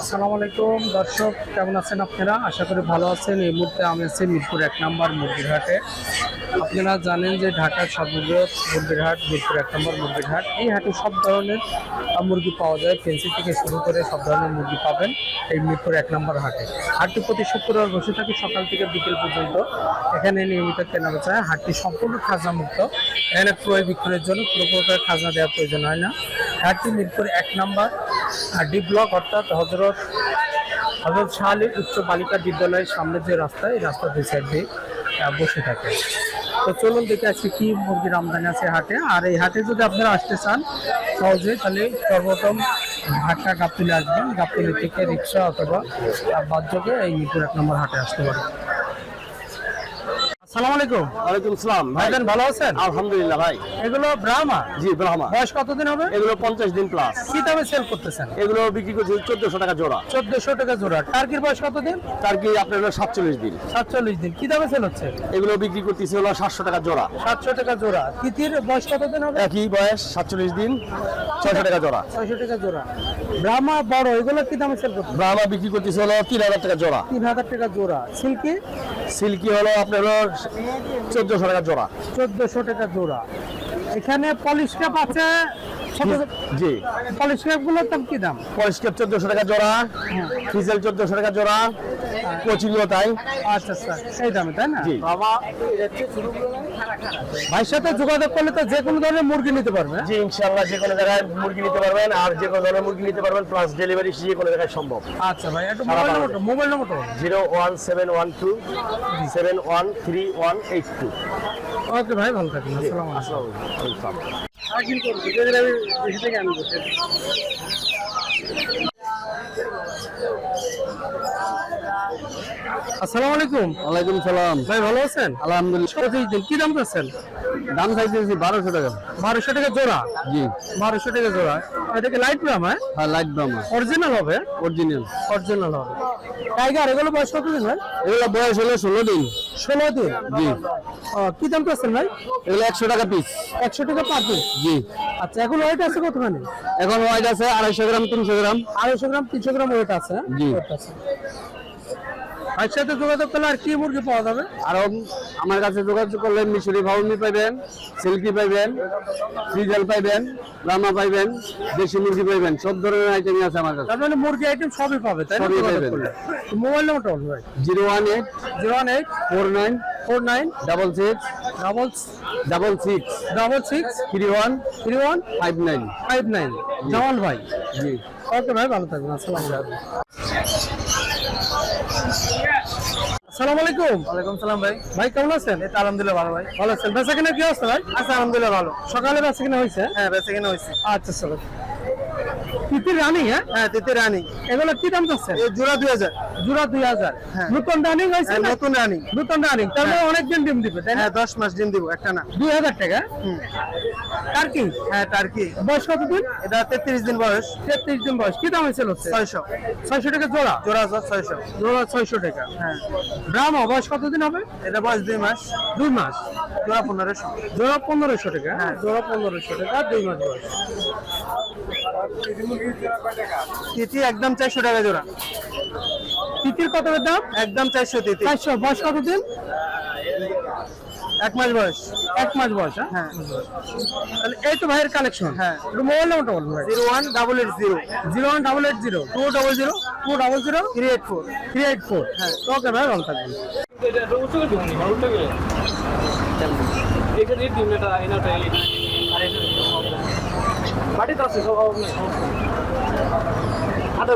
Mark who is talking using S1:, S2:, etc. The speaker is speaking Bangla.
S1: আসসালামু আলাইকুম। দর্শক, কেমন আছেন আপনারা? আশা করি ভালো আছেন। এই মুহূর্তে আমি আছি মিরপুর এক নম্বর মুরগিরহাটে। আপনারা জানেন যে ঢাকার সর্ববৃহৎ মুরগির হাট মিরপুর এক নম্বর মুরগির হাট এই হাটে সব ধরনের মুরগি পাওয়া যায়। ফেন্সি থেকে শুরু করে সব ধরনের মুরগি পাবেন এই মিরপুর এক নম্বর হাটে। হাটটি প্রতি শুক্রবার বসে থাকে সকাল থেকে বিকেল পর্যন্ত। এখানে নিয়মিত কেনা বেচা হয়। হাটটি সম্পূর্ণ খাজনা মুক্ত এখানে ক্রয় বিক্রয়ের জন্য পুরো প্রকার খাজনা দেওয়ার প্রয়োজন হয় না। হাটটি মিরপুর এক নম্বর ডি ব্লক অর্থাৎ হজরত হজরত শাহ আলী উচ্চ বালিকা বিদ্যালয়ের সামনে যে রাস্তা, এই রাস্তা দুই সাইড দিয়ে বসে থাকে। তো চলুন দেখে আজকে কি মুরগির আমদানি আছে হাটে। আর এই হাটে যদি আপনারা আসতে চান, সহজে তাহলে সর্বপ্রথম ঢাকা গাবতলি আসবেন। গাবতলি থেকে রিক্সা অথবা বাদ যোগে এই এক নম্বর হাটে আসতে পারেন। আসসালামু আলাইকুম।
S2: ওয়ালাইকুম সালাম ভাই।
S1: ভালো আছেন?
S2: আলহামদুলিল্লাহ ভাই।
S1: এগুলো ব্রাহ্মা?
S2: জি ব্রাহ্মা।
S1: বয়স কতদিন হবে?
S2: এগুলো পঞ্চাশ দিন প্লাস
S1: কি দামে সেল করতেছেন?
S2: এগুলো বিক্রি করছি চোদ্দশো টাকা জোড়া।
S1: চোদ্দশো টাকা জোড়া। টার্কির বয়স কতদিন?
S2: তার কি আপনার হলো সাতচল্লিশ দিন।
S1: সাতচল্লিশ দিন। কি দামে সেল হচ্ছে?
S2: এগুলো বিক্রি করতেছি হলো সাতশো টাকা জোড়া।
S1: সাতশো টাকা জোড়া। তিতির বয়স কতদিন হবে?
S2: একই বয়স সাতচল্লিশ দিন ছয়শো টাকা জোড়া।
S1: ছয়শো টাকা জোড়া। ব্রাহ্মা বড় এগুলো কি দামে সেল করতে
S2: ব্রাহ্মা বিক্রি করতেছি হলো তিন হাজার টাকা জোড়া।
S1: তিন হাজার টাকা জোড়া। সিল্কি?
S2: সিল্কি হলো আপনার হলো চোদ্দশো টাকা জোড়া।
S1: চোদ্দশো টাকা জোড়া। এখানে পলিশ কাপ আছে
S2: জি।
S1: পলিশ ক্যাপগুলোর দাম কি দাম?
S2: পরিষ্কার চোদ্দশো টাকা জোড়া ফিজেল চোদ্দশো টাকা জোড়া কোচিংও তাই।
S1: আচ্ছা আচ্ছা। এই দামে তাই না?
S2: জি।
S1: ভাইয়ের সাথে যোগাযোগ করলে তো যে কোনো ধরনের মুরগি নিতে পারবে।
S2: জি ইনশাল্লাহ যে কোনো জায়গায় মুরগি নিতে পারবেন আর যে কোনো ধরনের মুরগি নিতে পারবেন প্লাস ডেলিভারি যে কোনো জায়গায় সম্ভব।
S1: আচ্ছা ভাই একটু মোবাইল। নম্বরটা মোবাইল নম্বরটা বলুন।
S2: Zero one seven one two seven one three one eight two.
S1: Okay ভাই ভালো থাকুন আসসালামু আলাইকুম। আসসালামু আলাইকুম।
S2: ওয়ালাইকুম সালাম।
S1: ভাই ভালো আছেন?
S2: আলহামদুলিল্লাহ।
S1: কি দাম চাচ্ছেন?
S2: দাম চাইতেছি বারোশো টাকা।
S1: বারোশো টাকা জোড়া?
S2: জি।
S1: বারোশো টাকা জোড়া। এটা কি লাইট প্রাম হ্যাঁ?
S2: হ্যাঁ লাগবে
S1: অরিজিনাল হবে?
S2: অরিজিনাল
S1: অরিজিনাল হবে। টাইগার এগুলো বয়স কত দিন ভাই?
S2: এগুলো বয়স হলো ষোলো দিন।
S1: ষোলো দিন?
S2: জি।
S1: কি দাম চাচ্ছেন ভাই?
S2: এগুলো একশো টাকা পিস
S1: একশো টাকা পার পিস
S2: জি।
S1: আচ্ছা এখন ওয়েট আছে কতখানি?
S2: এখন ওয়াইট আছে আড়াইশো গ্রাম তিনশো গ্রাম।
S1: আড়াইশো গ্রাম তিনশো গ্রাম ওয়েট আছে হ্যাঁ?
S2: জি।
S1: ভাইয়ের সাথে যোগাযোগ করলে আর কি মুরগি পাওয়া যাবে?
S2: আরও আমার কাছে যোগাযোগ করলে মিশরি ভাউমি পাইবেন সিল্কি পাইবেন ফ্রিজেল পাইবেন রামা পাইবেন দেশি মুরগি পাইবেন সব ধরনের আইটেমই আছে আমার কাছে।
S1: মানে মুরগি আইটেম সবই পাবে তাই
S2: সবই।
S1: মোবাইল নাম্বারটা বলুন ভাই।
S2: Zero one eight
S1: zero one eight
S2: four nine
S1: four nine
S2: double six
S1: double
S2: double six
S1: double six
S2: three one
S1: three one
S2: five nine
S1: five nine. Jamal ভাই।
S2: জি।
S1: ওকে ভাই ভালো থাকবেন। আসসালামু আসসালামু আলাইকুম।
S2: ওয়ালাইকুম সালাম ভাই।
S1: ভাই কেমন আছেন?
S2: আলহামদুলিল্লাহ ভালো ভাই।
S1: ভালো আছেন। বেচা কিনা কি অবস্থা ভাই?
S2: আচ্ছা আলহামদুলিল্লাহ ভালো।
S1: সকালে বেচা কিনা হয়েছে?
S2: হ্যাঁ বেঁচে কিনা হয়েছে।
S1: আচ্ছা চলো। তিতির রানি হ্যাঁ?
S2: হ্যাঁ তিতে রানি।
S1: এগুলো কি দাম চাচ্ছেন
S2: এই জোড়া দুই হাজার।
S1: জোড়া দুই হাজার।
S2: হ্যাঁ।
S1: নতুন রানিং হয়েছে
S2: হ্যাঁ, নতুন রানি।
S1: নতুন রানিং। তার মানে অনেকদিন ডিম দিবে তাই না?
S2: হ্যাঁ দশ মাস ডিম দিব একটা না।
S1: দুই হাজার টাকা? কার কি
S2: হ্যাঁ টার্কি।
S1: বয়স কত দিন
S2: এটা তেত্রিশ দিন বয়স।
S1: তেত্রিশ দিন বয়স। কি দাম হয়েছিল হচ্ছে?
S2: ছয়শো।
S1: ছয়শো টাকা জোড়া?
S2: জোড়া আছে ছয়শো।
S1: জোড়া ছয়শো টাকা।
S2: হ্যাঁ।
S1: ব্রাহ্মা বয়স কতদিন হবে?
S2: এটা বয়স দুই মাস।
S1: দুই মাস।
S2: জোড়া পনেরোশো।
S1: জোড়া পনেরোশো টাকা। হ্যাঁ। জোড়া পনেরোশো টাকা দুই মাস বয়স।
S2: তিথি একদম চারশো টাকা জোড়া।
S1: তিতির কত করে দাম?
S2: একদম চারশো তিথি
S1: চারশো। বয়স কতদিন?
S2: এক মাস বয়স।
S1: এক মাস বয়স হ্যাঁ?
S2: হ্যাঁ।
S1: তাহলে এই তো ভাইয়ের কালেকশন
S2: হ্যাঁ।
S1: মোবাইল নাম্বারটা বলুন ভাই।
S2: Zero one double eight zero.
S1: Zero one double eight zero.
S2: Two double zero.
S1: Two double zero.
S2: Three eight four.
S1: Three eight four. হ্যাঁ। ওকে ভাই ভালো থাকবেন।
S3: বাড়িতে আছে সব